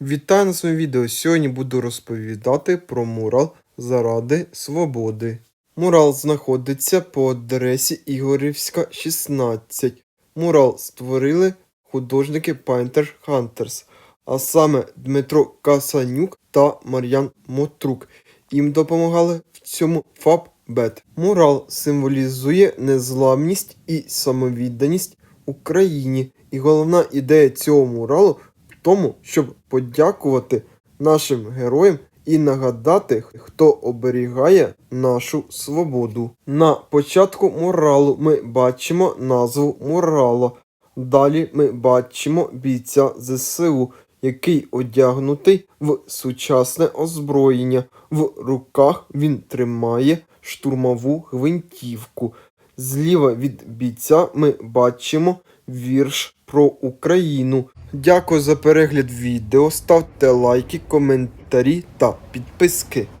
Вітаю на своєму відео. Сьогодні буду розповідати про мурал заради свободи. Мурал знаходиться по адресі Ігорівська, 16. Мурал створили художники Painter Hunters, а саме Дмитро Касанюк та Мар'ян Мотрук. Їм допомагали в цьому Фаббет. Мурал символізує незламність і самовідданість Україні. І головна ідея цього муралу тому, щоб подякувати нашим героям і нагадати, хто оберігає нашу свободу. На початку муралу ми бачимо назву мурала. Далі ми бачимо бійця ЗСУ, який одягнутий в сучасне озброєння. В руках він тримає штурмову гвинтівку. Зліва від бійця ми бачимо вірш про Україну. Дякую за перегляд відео. Ставте лайки, коментарі та підписки.